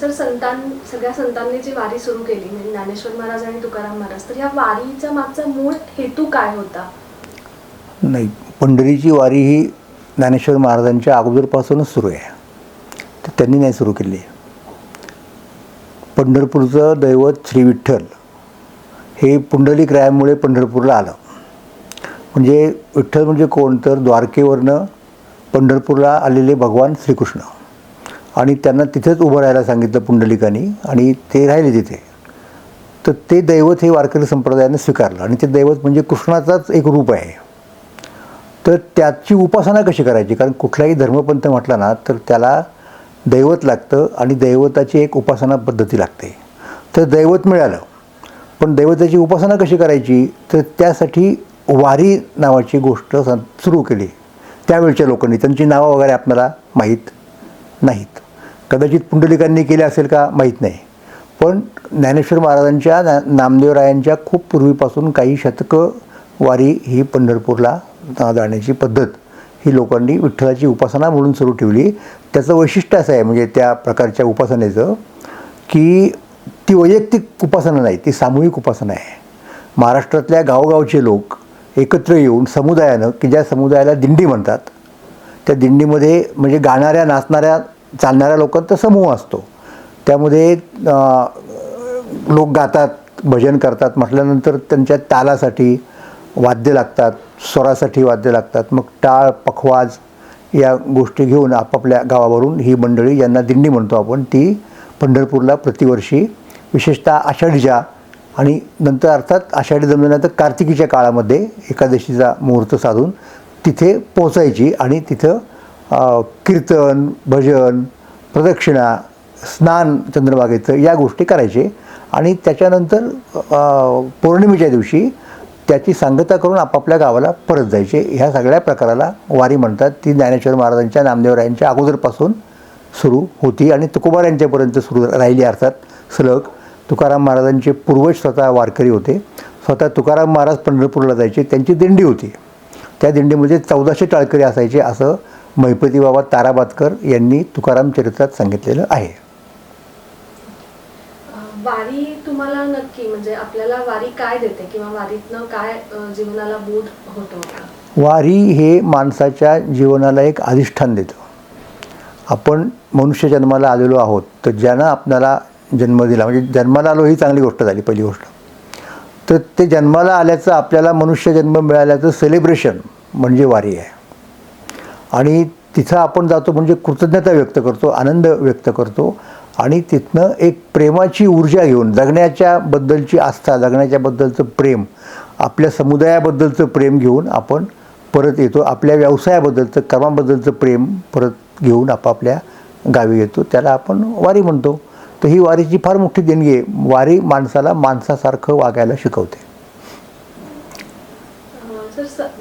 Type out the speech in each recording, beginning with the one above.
Sir संतान सगळ्या संतांनी जी वारी सुरू केली म्हणजे ज्ञानेश्वर महाराज आणि तुकाराम महाराज तर या वारीचा मागचा मूळ हेतू काय होता? नाही पंढरीची वारी ही ज्ञानेश्वर महाराजांच्या अगोदरपासूनच सुरू आहे. तर त्यांनी नाही सुरू केली. पंढरपूरचं दैवत श्री विठ्ठल हे पुंडलिक रायामुळे पंढरपूरला आलं. म्हणजे विठ्ठल म्हणजे कोण? तर द्वारकेवरनं पंढरपूरला आलेले भगवान श्रीकृष्ण. आणि त्यांना तिथेच उभं राहायला सांगितलं पुंडलिकानी आणि ते राहिले तिथे. तर ते दैवत हे वारकरी संप्रदायाने स्वीकारलं आणि ते दैवत म्हणजे कृष्णाचाच एक रूप आहे. तर त्याची उपासना कशी करायची? कारण कुठलाही धर्मपंथ म्हटला ना तर त्याला दैवत लागतं आणि दैवताची एक उपासना पद्धती लागते. तर दैवत मिळालं. पण दैवताची उपासना कशी करायची? तर त्यासाठी वारी नावाची गोष्ट सुरू केली. त्यावेळच्या लोकांनी त्यांची नावं वगैरे आपल्याला माहीत नाहीत. कदाचित पुंडलिकांनी केले असेल का माहीत नाही. पण ज्ञानेश्वर महाराजांच्या ना नामदेवरायांच्या खूप पूर्वीपासून काही शतकं वारी ही पंढरपूरला जाण्याची पद्धत ही लोकांनी विठ्ठलाची उपासना म्हणून सुरू ठेवली. त्याचं वैशिष्ट्य असं आहे म्हणजे त्या प्रकारच्या उपासनेचं की ती वैयक्तिक उपासना नाही ती सामूहिक उपासना आहे. महाराष्ट्रातल्या गावगावचे लोक एकत्र येऊन समुदायानं की ज्या समुदायाला दिंडी म्हणतात त्या दिंडीमध्ये म्हणजे गाणाऱ्या नाचणाऱ्या चालणाऱ्या लोकांचा समूह असतो. त्यामध्ये लोक गातात भजन करतात म्हटल्यानंतर त्यांच्या तालासाठी वाद्य लागतात स्वरासाठी वाद्य लागतात. मग टाळ पखवाज या गोष्टी घेऊन आपापल्या गावावरून ही मंडळी ज्यांना दिंडी म्हणतो आपण ती पंढरपूरला प्रतिवर्षी विशेषतः आषाढीच्या आणि नंतर अर्थात आषाढी जमल्यानंतर कार्तिकीच्या काळामध्ये एकादशीचा मुहूर्त साधून तिथे पोचायची आणि तिथं कीर्तन भजन प्रदक्षिणा स्नान चंद्रभागेचं या गोष्टी करायचे. आणि त्याच्यानंतर पौर्णिमेच्या दिवशी त्याची सांगता करून आपापल्या गावाला परत जायचे. ह्या सगळ्या प्रकाराला वारी म्हणतात. ती ज्ञानेश्वर महाराजांच्या नामदेवरायांच्या अगोदरपासून सुरू होती आणि तुकोबारायांच्यापर्यंत सुरू राहिली अर्थात सलग. तुकाराम महाराजांचे पूर्वज स्वतः वारकरी होते. स्वतः तुकाराम महाराज पंढरपूरला जायचे. त्यांची दिंडी होती. त्या दिंडीमध्ये चौदाशे टाळकरी असायचे असं महिपती बाबा ताराबादकर यांनी तुकाराम चरित्रात सांगितलेलं आहे. वारी तुम्हाला नक्की म्हणजे आपल्याला वारी काय देते किंवा वारीतनं काय जीवनाला बोध होतो? वारी हे माणसाच्या जीवनाला एक अधिष्ठान देतं. आपण मनुष्य जन्माला आलेलो आहोत तर ज्यानं आपल्याला जन्म दिला. म्हणजे जन्माला आलो ही चांगली गोष्ट झाली पहिली गोष्ट. तर ते जन्माला आल्याचं आपल्याला मनुष्य जन्म मिळाल्याचं सेलिब्रेशन म्हणजे वारी आहे. आणि तिथं आपण जातो म्हणजे कृतज्ञता व्यक्त करतो आनंद व्यक्त करतो आणि तिथनं एक प्रेमाची ऊर्जा घेऊन जगण्याच्या बद्दलची आस्था जगण्याच्याबद्दलचं प्रेम आपल्या समुदायाबद्दलचं प्रेम घेऊन आपण परत येतो. आपल्या व्यवसायाबद्दलचं कर्माबद्दलचं प्रेम परत घेऊन आपापल्या गावी येतो. त्याला आपण वारी म्हणतो. तर ही वारीची फार मोठी देणगी आहे. वारी माणसाला माणसासारखं वागायला शिकवते.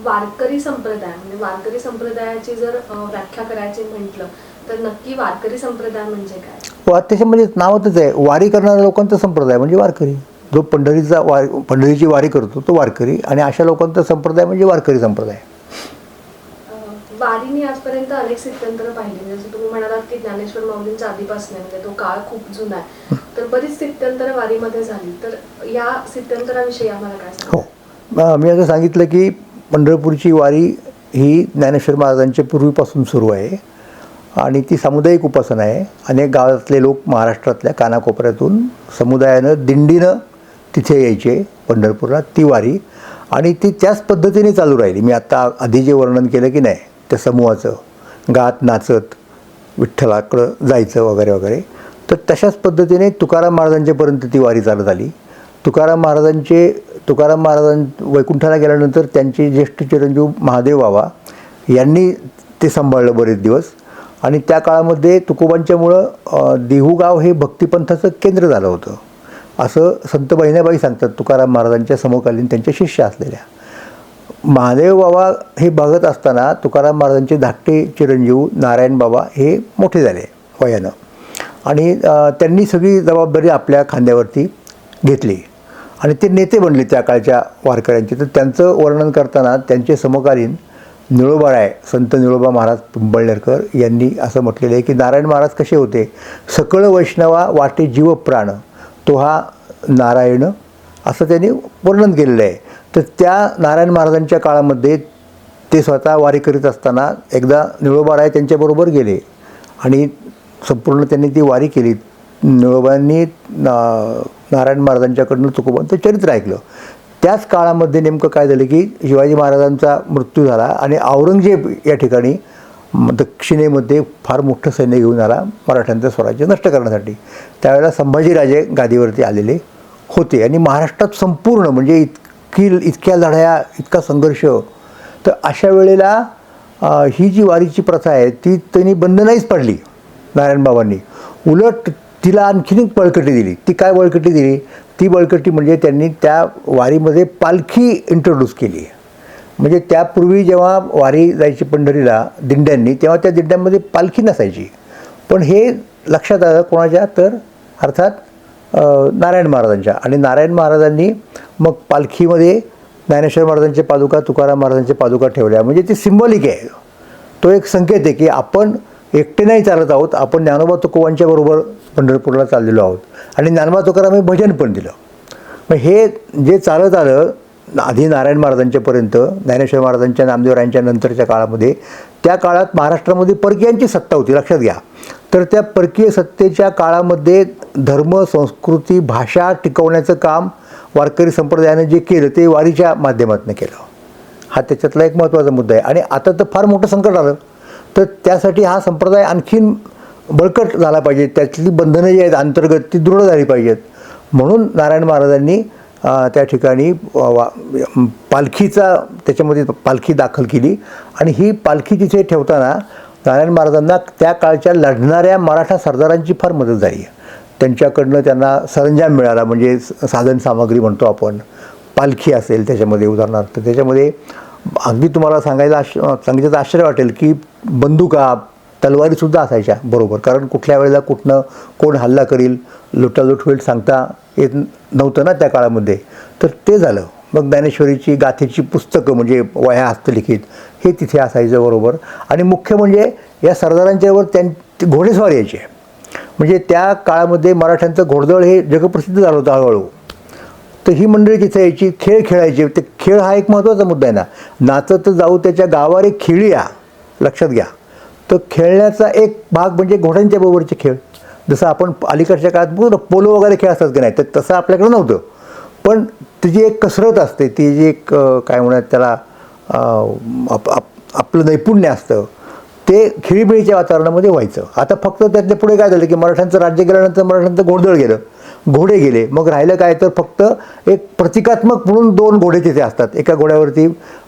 वारकरी संप्रदाय म्हणजे वारकरी संप्रदायाची जर व्याख्या करायची म्हटलं तर नक्की वारकरी संप्रदाय म्हणजे काय? वा त्याच्यामध्ये नावातच आहे. वारी करणाऱ्या लोकांचा संप्रदाय म्हणजे वारकरी. जो पंढरीचा वार पंढरीची वारी करतो तो वारकरी. आणि अशा लोकांचा संप्रदाय म्हणजे वारकरी संप्रदाय. वारीने आजपर्यंत अनेक सिद्धांतर पाहिली. म्हणजे जसं तुम्ही म्हणालात की ज्ञानेश्वर माऊलींचा आधीपासून म्हणजे तो काळ खूप जुना आहे. तर बरीच सिद्धांतर वारीमध्ये झाली. तर या सिद्धांतराविषयी आम्हाला काय सांगा हो. मी असं सांगितलं की पंढरपूरची वारी ही ज्ञानेश्वर महाराजांच्या पूर्वीपासून सुरू आहे आणि ती सामुदायिक उपासना आहे. अनेक गावातले लोक महाराष्ट्रातल्या कानाकोपऱ्यातून समुदायानं दिंडीनं तिथे यायचे पंढरपूरला. ती वारी आणि ती त्याच पद्धतीने चालू राहिली. मी आत्ता आधी जे वर्णन केलं की नाही त्या समूहाचं गात नाचत विठ्ठलाकडं जायचं वगैरे वगैरे. तर तशाच पद्धतीने तुकाराम महाराजांच्यापर्यंत ती वारी चालत आली. तुकाराम महाराजांचे तुकाराम महाराजां वैकुंठाला गेल्यानंतर त्यांचे ज्येष्ठ चिरंजीव महादेव बाबा यांनी ते सांभाळलं बरेच दिवस. आणि त्या काळामध्ये तुकोबांच्यामुळं देहूगाव हे भक्तिपंथाचं केंद्र झालं होतं. असं संत बहिणाबाई सांगतात तुकाराम महाराजांच्या समकालीन त्यांच्या शिष्य असलेल्या. महादेव बाबा हे बघत असताना तुकाराम महाराजांचे धाकटे चिरंजीव नारायण बाबा हे मोठे झाले वयानं. आणि त्यांनी सगळी जबाबदारी आपल्या खांद्यावरती घेतली. आणि ते नेते बनले त्या काळच्या वारकऱ्यांचे. तर त्यांचं वर्णन करताना त्यांचे समकालीन निळोबाराय संत निळोबा महाराज पिंपळनेरकर यांनी असं म्हटलेलं आहे की नारायण महाराज कसे होते? सकळ वैष्णवा वाटे जीव प्राण तो हा नारायण असं त्यांनी वर्णन केलेलं आहे. तर त्या नारायण महाराजांच्या काळामध्ये ते स्वतः वारी करीत असताना एकदा निळोबाराय त्यांच्याबरोबर गेले आणि संपूर्ण त्यांनी ती वारी केली. निळोबांनी ना- नारायण महाराजांच्याकडनं तुकोबांचं चरित्र ऐकलं. त्याच काळामध्ये नेमकं काय झालं की शिवाजी महाराजांचा मृत्यू झाला आणि औरंगजेब या ठिकाणी दक्षिणेमध्ये फार मोठं सैन्य घेऊन आला मराठ्यांचं स्वराज्य नष्ट करण्यासाठी. त्यावेळेला संभाजीराजे गादीवरती आलेले होते आणि महाराष्ट्रात संपूर्ण म्हणजे इतकी इतक्या लढाया इतका संघर्ष. तर अशा वेळेला ही जी वारीची प्रथा आहे ती त्यांनी बंद नाहीच पडली नारायणबाबांनी उलट तिला आणखीन एक बळकटी दिली. ती काय बळकटी दिली? ती बळकटी म्हणजे त्यांनी त्या वारीमध्ये पालखी इंट्रोड्यूस केली. म्हणजे त्यापूर्वी जेव्हा वारी जायची पंढरीला दिंड्यांनी तेव्हा त्या दिंड्यांमध्ये पालखी नसायची. पण हे लक्षात आलं कोणाच्या? तर अर्थात नारायण महाराजांच्या. आणि नारायण महाराजांनी मग पालखीमध्ये ज्ञानेश्वर महाराजांच्या पादुका तुकाराम महाराजांच्या पादुका ठेवल्या. म्हणजे ती सिम्बॉलिक आहे. तो एक संकेत आहे की आपण एकटे नाही चालत आहोत आपण ज्ञानोबा तुकोबांच्या बरोबर पंढरपूरला चाललेलो आहोत. आणि ज्ञानोबा तुकाराम हे भजन पण दिलं. मग हे जे चालत आलं आधी नारायण महाराजांच्यापर्यंत ज्ञानेश्वर महाराजांच्या नामदेवरायांच्या नंतरच्या काळामध्ये त्या काळात महाराष्ट्रामध्ये परकीयांची सत्ता होती लक्षात घ्या. तर त्या परकीय सत्तेच्या काळामध्ये धर्म संस्कृती भाषा टिकवण्याचं काम वारकरी संप्रदायानं जे केलं ते वारीच्या माध्यमातून केलं. हा त्याच्यातला एक महत्त्वाचा मुद्दा आहे. आणि आता तर फार मोठं संकट आलं. तर त्यासाठी हा संप्रदाय आणखीन बळकट झाला पाहिजे. त्यातली बंधनं जी आहेत अंतर्गत ती दृढ झाली पाहिजेत. म्हणून नारायण महाराजांनी त्या ठिकाणी वा- पालखीचा त्याच्यामध्ये पालखी दाखल केली. आणि ही पालखी तिथे ठेवताना नारायण महाराजांना त्या काळच्या लढणाऱ्या मराठा सरदारांची फार मदत झाली आहे. त्यांच्याकडनं त्यांना सरंजाम मिळाला म्हणजे स- साधन सामग्री म्हणतो आपण. पालखी असेल त्याच्यामध्ये उदाहरणार्थ. त्याच्यामध्ये अगदी तुम्हाला सांगायला आश सांगितलं आश्चर्य वाटेल की बंदुका तलवारीसुद्धा असायच्या बरोबर. कारण कुठल्या वेळेला कुठनं कोण हल्ला करील लुटालूट होईल सांगता येत नव्हतं ना त्या काळामध्ये. तर ते झालं. मग ज्ञानेश्वरीची गाथेची पुस्तकं म्हणजे वह्या हस्तलिखित हे तिथे असायचं बरोबर. आणि मुख्य म्हणजे या सरदारांच्यावर त्यां घोडेस्वारी यायचे. म्हणजे त्या काळामध्ये मराठ्यांचं घोडदळ हे जगप्रसिद्ध झालं होतं हळूहळू. तर ही मंडळी तिथे यायची खेळ खेळायची. ते खेळ हा एक महत्त्वाचा मुद्दा आहे ना. नाचत जाऊ त्याच्या गावावर एक खेळी या. लक्षात घ्या. तर खेळण्याचा एक भाग म्हणजे घोड्यांच्या बरोबरचे खेळ. जसं आपण अलीकडच्या काळात बघू पोलो वगैरे खेळ असतात की नाही तर तसं आपल्याकडे नव्हतं. पण तिची एक कसरत असते. ती जी एक काय म्हणतात त्याला आप, आप, आपलं नैपुण्य असतं. ते खिळीबिळीच्या वातावरणामध्ये व्हायचं. आता फक्त त्यातल्या पुढे काय झालं की मराठ्यांचं राज्य गेल्यानंतर मराठ्यांचं घोडदळ गेलं. घोडे गेले. मग राहिलं काय? तर फक्त एक प्रतिकात्मक म्हणून दोन घोडे तिथे असतात. एका घोड्यावरती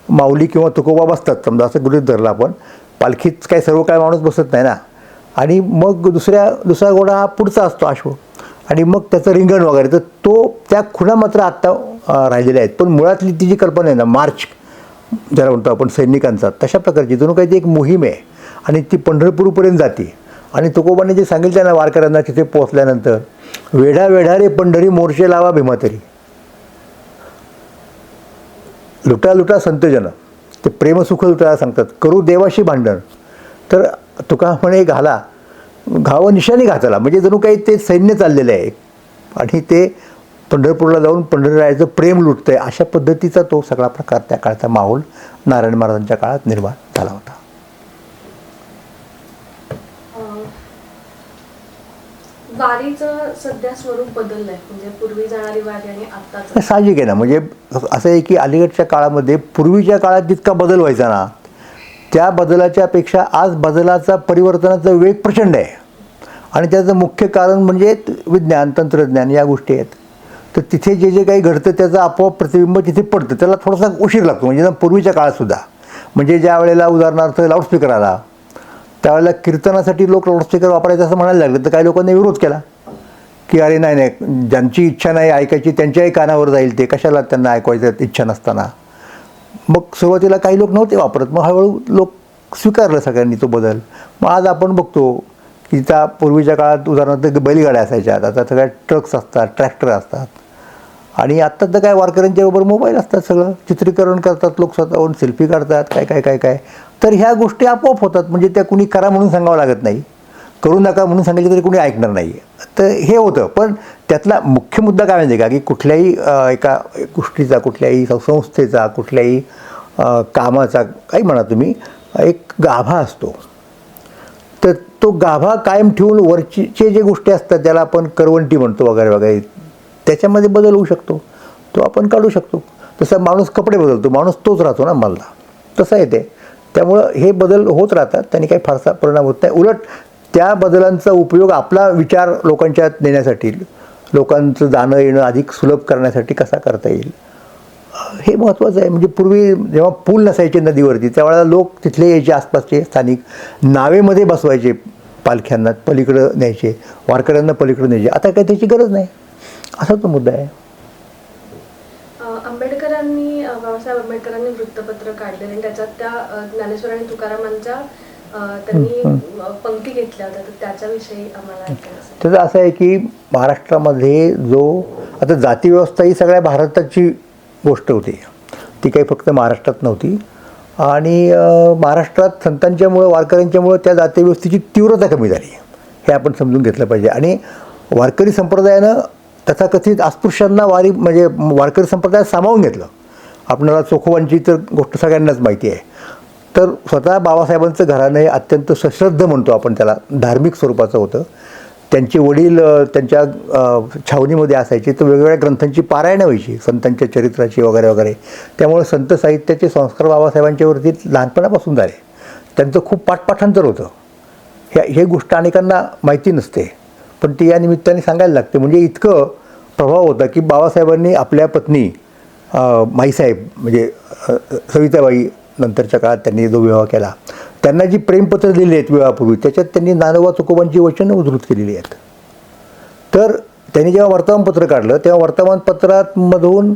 माऊली किंवा तुकोबा बसतात. समजा असं गृहीत धरलं आपण. पालखीत काय सर्व काय माणूस बसत नाही ना. आणि मग दुसऱ्या दुसरा घोडा हा पुढचा असतो अश्व. आणि मग त्याचं रिंगण वगैरे. तर तो त्या खुणा मात्र आत्ता राहिलेल्या आहेत. पण मुळातली ती जी कल्पना आहे ना मार्च ज्याला म्हणतो आपण सैनिकांचा तशा प्रकारची जणू काही ती एक मोहीम आहे. आणि ती पंढरपूरपर्यंत जाते. आणि तुकोबाने जे सांगितलं ना वारकऱ्यांना तिथे पोहोचल्यानंतर वेढा वेढा रे पंढरी मोर्चे लावा भीमातरी लुटा लुटा संतजन ते प्रेमसुख लुटायला सांगतात. करू देवाशी भांडण. तर तुका म्हणे घाला. घावं निशाणी घातला म्हणजे जणू काही ते सैन्य चाललेलं आहे. आणि ते पंढरपूरला जाऊन पंढरीरायाचं प्रेम लुटतंय. अशा पद्धतीचा तो सगळा प्रकार त्या काळचा माहोल नारायण महाराजांच्या काळात निर्माण झाला होता. वारीचं सध्या स्वरूप म्हणजे पूर्वी जाणारी वारी आणि आत्ताच. साहजिक आहे ना. म्हणजे असं आहे की अलीकडच्या काळामध्ये पूर्वीच्या काळात जितका बदल व्हायचा ना त्या बदलाच्या पेक्षा आज बदलाचा परिवर्तनाचा वेग प्रचंड आहे. आणि त्याचं मुख्य कारण म्हणजे विज्ञान तंत्रज्ञान या गोष्टी आहेत. तर तिथे जे जे काही घडतं त्याचं आपोआप प्रतिबिंब तिथे पडतं. त्याला थोडासा उशीर लागतो. म्हणजे ना पूर्वीच्या काळातसुद्धा म्हणजे ज्या वेळेला उदाहरणार्थ लाऊडस्पीकर आला त्यावेळेला कीर्तनासाठी लोक लाऊडस्पीकर वापरायचं असं म्हणायला लागलं. तर काही लोकांनी विरोध केला. की अरे नाही नाही ज्यांची इच्छा नाही ऐकायची त्यांच्याही कानावर जाईल ते. कशाला त्यांना ऐकवायचं इच्छा नसताना? मग सुरुवातीला काही लोक नव्हते वापरत. मग हळूहळू लोक स्वीकारलं सगळ्यांनी तो बदल. मग आज आपण बघतो की त्या पूर्वीच्या काळात उदाहरणार्थ बैलगाड्या असायच्या. आता सगळ्या ट्रक्स असतात ट्रॅक्टर असतात. आणि आत्ता तर काय वारकऱ्यांच्या बरोबर मोबाईल असतात सगळं. चित्रीकरण करतात लोक स्वतःहून सेल्फी काढतात काय काय काय काय. तर ह्या गोष्टी आपोआप होतात. म्हणजे त्या कुणी करा म्हणून सांगावं लागत नाही. करू नका म्हणून सांगितलं तरी कुणी ऐकणार नाही. तर हे होतं. पण त्यातला मुख्य मुद्दा काय माहिती का? की कुठल्याही एका गोष्टीचा कुठल्याही संस्थेचा कुठल्याही कामाचा काही म्हणा तुम्ही एक गाभा असतो. तर तो गाभा कायम ठेवून वरचे जे गोष्टी असतात त्याला आपण करवंटी म्हणतो वगैरे वगैरे त्याच्यामध्ये बदल होऊ शकतो. तो आपण काढू शकतो. तसा माणूस कपडे बदलतो. माणूस तोच राहतो ना मला तसं आहे ते त्यामुळं हे बदल होत राहतात. त्यांनी काही फारसा परिणाम होत नाही. उलट त्या बदलांचा उपयोग आपला विचार लोकांच्यात नेण्यासाठी लोकांचं जाणं येणं अधिक सुलभ करण्यासाठी कसा करता येईल? हे महत्त्वाचं आहे. म्हणजे पूर्वी जेव्हा पूल नसायचे नदीवरती त्यावेळेला लोक तिथले यायचे आसपासचे स्थानिक नावेमध्ये बसवायचे पालख्यांना पलीकडं न्यायचे वारकऱ्यांना पलीकडं न्यायचे. आता काही त्याची गरज नाही. असा तो मुद्दा आहे. आंबेडकरांनी बाबासाहेब आंबेडकरांनी वृत्तपत्र काढलेले आणि त्याच्यात त्या ज्ञानेश्वर आणि तुकारामांच्या त्यांनी पंक्ती घेतल्या होत्या. तर त्याच्याविषयी आम्हाला. त्याचं असं आहे की महाराष्ट्रामध्ये जो आता जातीव्यवस्था ही सगळ्या भारताची गोष्ट होती. ती काही फक्त महाराष्ट्रात नव्हती. आणि महाराष्ट्रात संतांच्यामुळं वारकऱ्यांच्यामुळं त्या जातीव्यवस्थेची तीव्रता कमी झाली. हे आपण समजून घेतलं पाहिजे. आणि वारकरी संप्रदायानं तथाकथित अस्पृश्यांना वारी म्हणजे वारकरी संप्रदायात सामावून घेतलं. आपणाला चोखोबांची तर गोष्ट सगळ्यांनाच माहिती आहे. तर स्वतः बाबासाहेबांचं घराणं हे अत्यंत सश्रद्ध म्हणतो आपण त्याला धार्मिक स्वरूपाचं होतं. त्यांचे वडील त्यांच्या छावणीमध्ये असायचे तर वेगवेगळ्या ग्रंथांची पारायणं व्हायची संतांच्या चरित्राची वगैरे वगैरे. त्यामुळे संत साहित्याचे संस्कार बाबासाहेबांच्यावरती लहानपणापासून झाले. त्यांचं खूप पाठपाठांतर होतं. ह्या हे गोष्ट अनेकांना माहिती नसते. पण ती या निमित्ताने सांगायला लागते. म्हणजे इतकं प्रभाव होता की बाबासाहेबांनी आपल्या पत्नी माईसाहेब म्हणजे सविताबाई नंतरच्या काळात त्यांनी जो विवाह केला त्यांना जी प्रेमपत्र दिली आहेत विवाहापूर्वी त्याच्यात त्यांनी नानोबा तुकोबांची वचनं उद्धृत केलेली आहेत. तर त्यांनी जेव्हा वर्तमानपत्र काढलं तेव्हा वर्तमानपत्रांमधून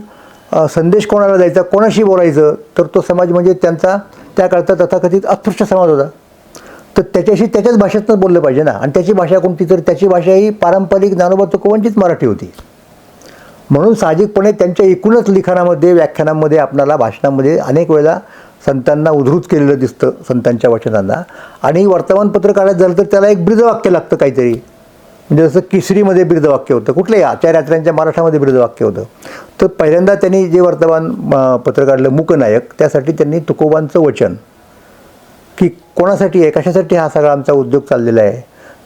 संदेश कोणाला द्यायचा कोणाशी बोलायचं तर तो समाज म्हणजे त्यांचा त्या काळचा तथाकथित अस्पृश्य समाज होता. तर त्याच्याशी त्याच्याच भाषेतनं बोललं पाहिजे ना. आणि त्याची भाषा कोणती तर त्याची भाषा ही पारंपरिक ज्ञानोबा तुकोबांचीच मराठी होती. म्हणून साहजिकपणे त्यांच्या एकूणच लिखाणामध्ये व्याख्यानामध्ये आपणाला भाषणामध्ये अनेक वेळेला संतांना उद्धृत केलेलं दिसतं संतांच्या वचनांना. आणि वर्तमानपत्र काढायचं झालं तर त्याला एक ब्रीदवाक्य लागतं काहीतरी. म्हणजे जसं किसरीमध्ये ब्रीदवाक्य होतं. कुठल्याही आचार्यात्र्यांच्या मराठामध्ये ब्रीदवाक्य होतं. तर पहिल्यांदा त्यांनी जे वर्तमान पत्र काढलं मूकनायक त्यासाठी त्यांनी तुकोबांचं वचन. की कोणासाठी आहे कशासाठी हा सगळा आमचा उद्योग चाललेला आहे?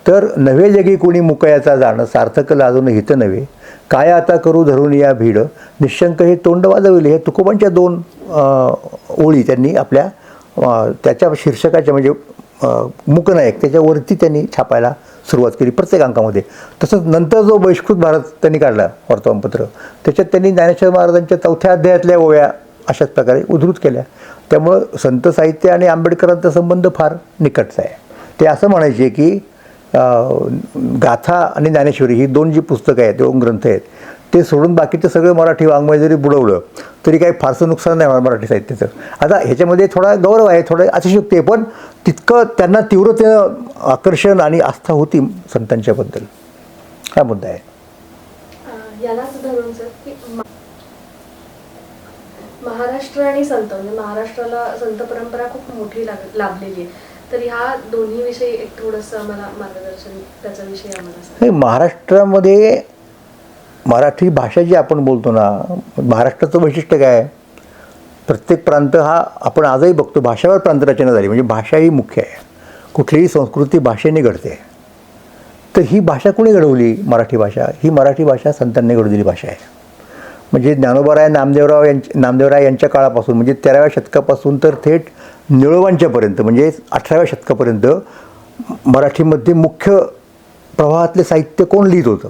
तर नव्हे जगी कोणी मुकयाचा जाणं सार्थक लाजून हित नव्हे. काय आता करू धरून या भीड? निशंक हे तोंड वाजविले हे तुकोबांच्या दोन ओळी त्यांनी आपल्या त्याच्या शीर्षकाच्या म्हणजे मुकनायक त्याच्यावरती त्यांनी छापायला सुरुवात केली प्रत्येक अंकामध्ये. तसंच नंतर जो बहिष्कृत भारत त्यांनी काढला वर्तमानपत्र त्याच्यात त्यांनी ज्ञानेश्वर महाराजांच्या चौथ्या अध्यायातल्या ओव्या अशाच प्रकारे उद्धृत केल्या. त्यामुळं संत साहित्य आणि आंबेडकरांचा संबंध फार निकटचा आहे. ते असं म्हणायचे की गाथा आणि ज्ञानेश्वरी ही दोन जी पुस्तकं आहेत दोन ग्रंथ आहेत ते सोडून बाकीचं सगळं मराठी वाङ्मय जरी बुडवलं तरी काही फारसं नुकसान नाही होणार मराठी साहित्याचं. आता ह्याच्यामध्ये थोडा गौरव आहे थोडं अतिशयोक्ती आहे पण तितकं त्यांना तीव्रतेनं आकर्षण आणि आस्था होती संतांच्याबद्दल. हा मुद्दा आहे अं, यालाच धरून सर की मा- महाराष्ट्र आणि संत म्हणजे महाराष्ट्राला संत परंपरा खूप मोठी लाग लाभलेली आहे. तर ह्या दोन्ही विषयी एक थोडंसं आम्हाला मार्गदर्शन त्याच्याविषयी आम्हाला महाराष्ट्रामध्ये मराठी भाषा जी आपण बोलतो ना महाराष्ट्राचं वैशिष्ट्य काय प्रत्येक प्रांत हा आपण आजही बघतो भाषावर प्रांतरचना झाली म्हणजे भाषा ही मुख्य आहे. कुठलीही संस्कृती भाषेने घडते. तर ही भाषा कोणी घडवली? मराठी भाषा. ही मराठी भाषा संतांनी घडवलेली भाषा आहे. म्हणजे ज्ञानोबाराय नामदेवराव यांच्या नामदेवराय यांच्या काळापासून म्हणजे तेराव्या शतकापासून तर थेट निळवांच्यापर्यंत म्हणजे अठराव्या शतकापर्यंत मराठीमध्ये मुख्य प्रवाहातले साहित्य कोण लिहित होतं?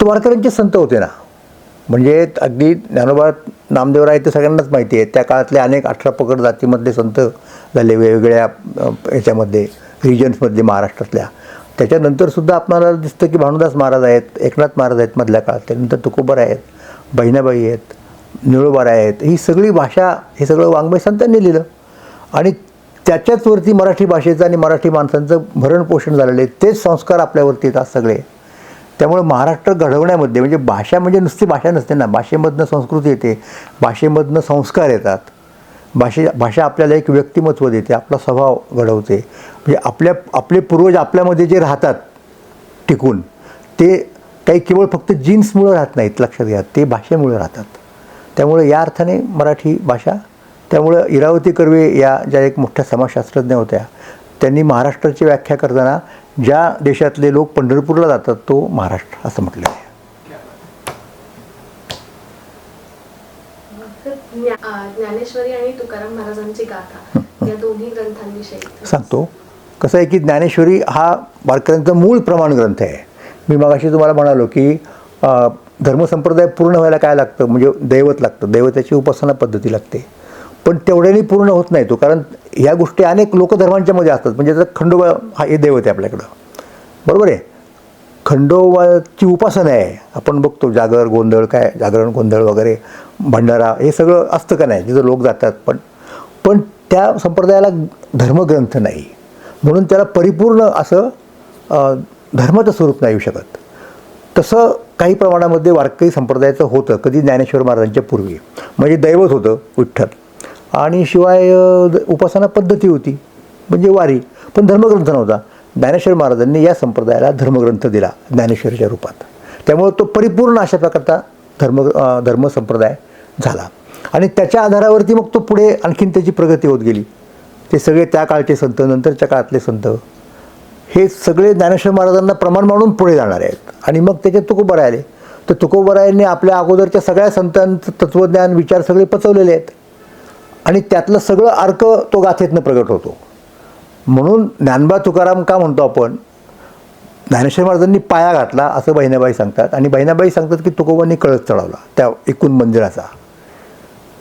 तो वारकऱ्यांचे संत होते ना. म्हणजे अगदी ज्ञानोबा नामदेवराय ते सगळ्यांनाच माहिती आहे. त्या काळातले अनेक अठरा पकड जातीमधले संत झाले वेगवेगळ्या याच्यामध्ये रिजन्समधले महाराष्ट्रातल्या. त्याच्यानंतर सुद्धा आपणाला दिसतं की भानुदास महाराज आहेत एकनाथ महाराज आहेत मधल्या काळात. त्यानंतर तुकोबर आहेत बहिणाबाई आहेत निळोबार आहेत. ही सगळी भाषा हे सगळं वाङ्मय संतांनी लिहिलं. आणि त्याच्याचवरती मराठी भाषेचं आणि मराठी माणसांचं भरणपोषण झालेलं आहे. तेच संस्कार आपल्यावरती येतात सगळे. त्यामुळे महाराष्ट्र घडवण्यामध्ये म्हणजे भाषा म्हणजे नुसती भाषा नसते ना. भाषेमधनं संस्कृती येते भाषेमधनं संस्कार येतात. भाषे भाषा आपल्याला एक व्यक्तिमत्व देते आपला स्वभाव घडवते. म्हणजे आपल्या आपले पूर्वज आपल्यामध्ये जे राहतात टिकून ते काही केवळ फक्त जीन्समुळं राहत नाहीत लक्षात घ्या ते भाषेमुळे राहतात. त्यामुळे या अर्थाने मराठी भाषा त्यामुळं इरावती कर्वे या ज्या एक मोठ्या समाजशास्त्रज्ञ होत्या त्यांनी महाराष्ट्राची व्याख्या करताना ज्या देशातले लोक पंढरपूरला जातात तो महाराष्ट्र असं म्हटलं आहे. ज्ञानेश्वरी आणि तुकाराम महाराजांची गाथा या दोन्ही ग्रंथांविषयी. सांगतो. कसं आहे की ज्ञानेश्वरी हा वारकऱ्यांचा मूळ प्रमाण ग्रंथ आहे. मी मगाशी तुम्हाला म्हणालो की धर्मसंप्रदाय पूर्ण व्हायला काय लागतं? म्हणजे दैवत लागतं. दैवताची उपासना पद्धती लागते. पण तेवढ्याने पूर्ण होत नाही तो. कारण ह्या गोष्टी अनेक लोकधर्मांच्यामध्ये असतात. म्हणजे त्याचा खंडोबा हा हे दैवत आहे आपल्याकडं. बरोबर आहे? खंडोबाची उपासना आहे. आपण बघतो जागर गोंधळ काय जागरण गोंधळ वगैरे भंडारा हे सगळं असतं का नाही? जिथं लोक जातात. पण पण त्या संप्रदायाला धर्मग्रंथ नाही. म्हणून त्याला परिपूर्ण असं धर्माचं स्वरूप नाही येऊ शकत. तसं काही प्रमाणामध्ये वारकरी संप्रदायाचं होतं. कधी ज्ञानेश्वर महाराजांच्या पूर्वी. म्हणजे दैवत होतं विठ्ठल. आणि शिवाय द- उपासना पद्धती होती. म्हणजे वारी. पण धर्मग्रंथ नव्हता. ज्ञानेश्वर महाराजांनी या संप्रदायाला धर्मग्रंथ दिला ज्ञानेश्वरीच्या रूपात. त्यामुळे तो परिपूर्ण अशा प्रकारचा धर्म धर्मसंप्रदाय धर्म संप्रदाय झाला. आणि त्याच्या आधारावरती मग तो पुढे आणखीन त्याची प्रगती होत गेली. ते सगळे त्या काळचे संत नंतरच्या काळातले संत हे सगळे ज्ञानेश्वर महाराजांना प्रमाण मानून पुढे जाणार आहेत. आणि मग त्याच्यात तुकोबराय आले तर तुकोबरायांनी आपल्या अगोदरच्या सगळ्या संतांचं तत्त्वज्ञान विचार सगळे पचवलेले आहेत. आणि त्यातलं सगळं अर्क तो गाथेतनं प्रगट होतो. म्हणून ज्ञानबा तुकाराम का म्हणतो आपण? ज्ञानेश्वर महाराजांनी पाया घातला असं बहिणाबाई सांगतात. आणि बहिणाबाई सांगतात की तुकोबांनी कळस चढवला त्या एकूण मंदिराचा.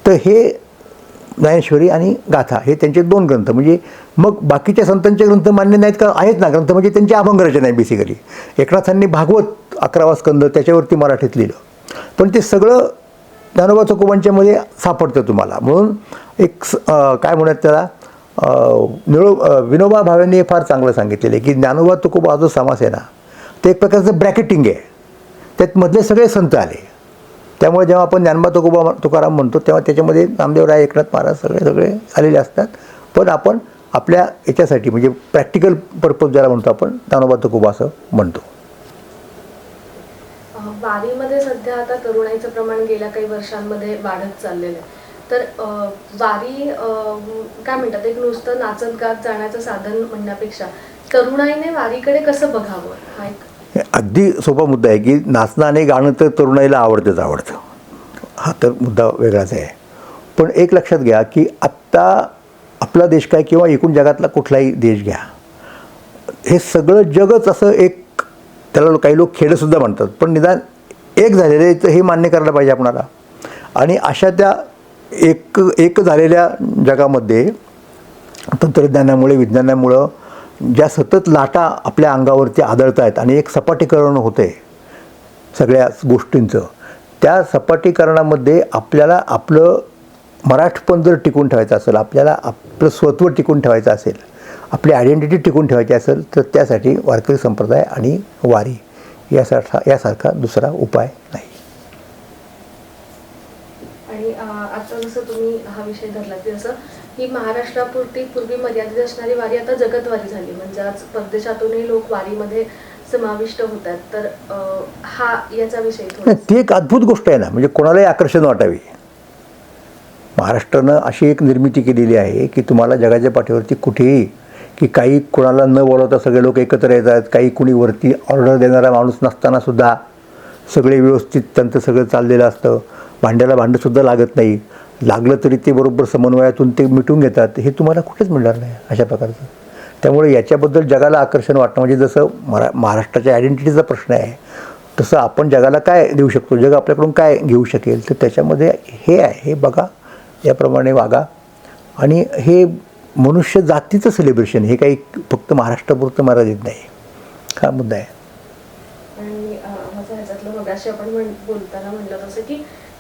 तर हे ज्ञानेश्वरी आणि गाथा हे त्यांचे दोन ग्रंथ. म्हणजे मग बाकीच्या संतांचे ग्रंथ मान्य नाहीत का? आहेत ना ग्रंथ. म्हणजे त्यांची अभंग रचना आहे बेसिकली एकनाथांनी भागवत अकरावा स्कंद त्याच्यावरती मराठीत लिहिलं. पण ते सगळं ज्ञानोबा तुकोबांच्यामध्ये सापडतं तुम्हाला. म्हणून एक स- काय म्हणत त्याला? निळो विनोबा भावेंनी हे फार चांगलं सांगितलेलं आहे की ज्ञानोबा तुकोबा हा जो समास आहे ना. ते एक प्रकारचं ब्रॅकेटिंग आहे. त्यात मधले सगळे संत आले. त्यामुळे जेव्हा आपण ज्ञानबा तुकोबा तुकाराम म्हणतो तेव्हा त्याच्यामध्ये नामदेवराय एकनाथ महाराज सगळे सगळे आलेले असतात. पण आपण आपल्या याच्यासाठी म्हणजे प्रॅक्टिकल पर्पज ज्याला म्हणतो आपण ज्ञानोबा तुकोबा असं म्हणतो. वारीमध्ये सध्या आता तरुणाईचं प्रमाण गेल्या काही वर्षांमध्ये वाढत चाललेलं आहे. तर वारी काय म्हणतात एक नुसतं नाचत गात जाण्याचं साधन म्हणण्यापेक्षा तरुणाईने वारीकडे कसं बघावं? हा एक हे अगदी सोपा मुद्दा आहे की नाचणं आणि गाणं तर तरुणाईला आवडतंच आवडतं. हा तर मुद्दा वेगळाच आहे. पण एक लक्षात घ्या की आत्ता आपला देश काय किंवा एकूण जगातला कुठलाही देश घ्या. हे सगळं जगच असं एक त्याला काही लोक खेडंसुद्धा म्हणतात पण निदान एक झालेलं आहे तर हे मान्य करायला पाहिजे आपणाला. आणि अशा त्या एक एक झालेल्या जगामध्ये तंत्रज्ञानामुळे विज्ञानामुळं ज्या सतत लाटा आपल्या अंगावरती आदळत आहेत आणि एक सपाटीकरण होते सगळ्याच गोष्टींचं त्या सपाटीकरणामध्ये आपल्याला आपलं मराठपण जर टिकून ठेवायचं असेल आपल्याला आपलं स्वत्व टिकून ठेवायचं असेल आपली आयडेंटिटी टिकून ठेवायची असेल तर त्यासाठी वारकरी संप्रदाय आणि वारी यासारखा यासारखा दुसरा उपाय नाही आणि अं, आता जसं तुम्ही हा विषय धरला की जसं ही महाराष्ट्रापुरती पूर्वी मर्यादित असणारी वारी आता जगतवारी झाली. म्हणजे आज परदेशातूनही लोक वारीमध्ये समाविष्ट होत आहेत. तर हा याचा विषय ती एक अद्भुत गोष्ट आहे ना. म्हणजे कोणालाही आकर्षण वाटावी. महाराष्ट्रानं अशी एक निर्मिती केलेली आहे की तुम्हाला जगाच्या पाठीवरती कुठेही की काही कोणाला न बोलवता सगळे लोक एकत्र येतात काही कुणी वरती ऑर्डर देणारा माणूस नसताना सुद्धा सगळे व्यवस्थित त्यांचं सगळं चाललेलं असतं. भांड्याला भांडंसुद्धा लागत नाही. लागलं तरी ते बरोबर समन्वयातून ते मिटून घेतात. हे तुम्हाला कुठेच मिळणार नाही अशा प्रकारचं. त्यामुळे याच्याबद्दल जगाला आकर्षण वाटणं म्हणजे जसं मरा महाराष्ट्राच्या आयडेंटिटीचा प्रश्न आहे तसं आपण जगाला काय देऊ शकतो? जग आपल्याकडून काय घेऊ शकेल? तर त्याच्यामध्ये हे आहे. हे बघा. याप्रमाणे वागा. आणि हे मनुष्य जातीचं सेलिब्रेशन हे काही फक्त महाराष्ट्रापुरतं मर्यादित नाही. हा मुद्दा आहे. आणि आपण बोलताना म्हणलं तसं की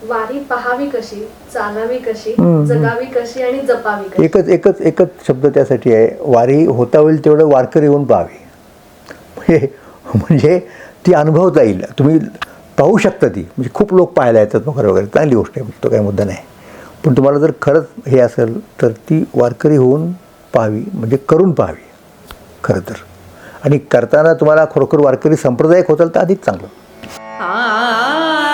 वारी पहावी कशी चालावी कशी. जगावी कशी आणि जपावी कशी? एकच एकच एकच शब्द त्यासाठी आहे. वारी होता होईल तेवढं वारकरी येऊन पाहावे. म्हणजे ती अनुभवता येईल. तुम्ही पाहू शकता ती. म्हणजे खूप लोक पाहायला येतात मकर वगैरे. चांगली गोष्ट आहे तो काही मुद्दा नाही. पण तुम्हाला जर खरंच हे असेल तर ती वारकरी होऊन पाहावी. म्हणजे करून पाहावी. खरं तर. आणि करताना तुम्हाला खरोखर वारकरी संप्रदायिक होताल तर अधिक चांगलं. आ.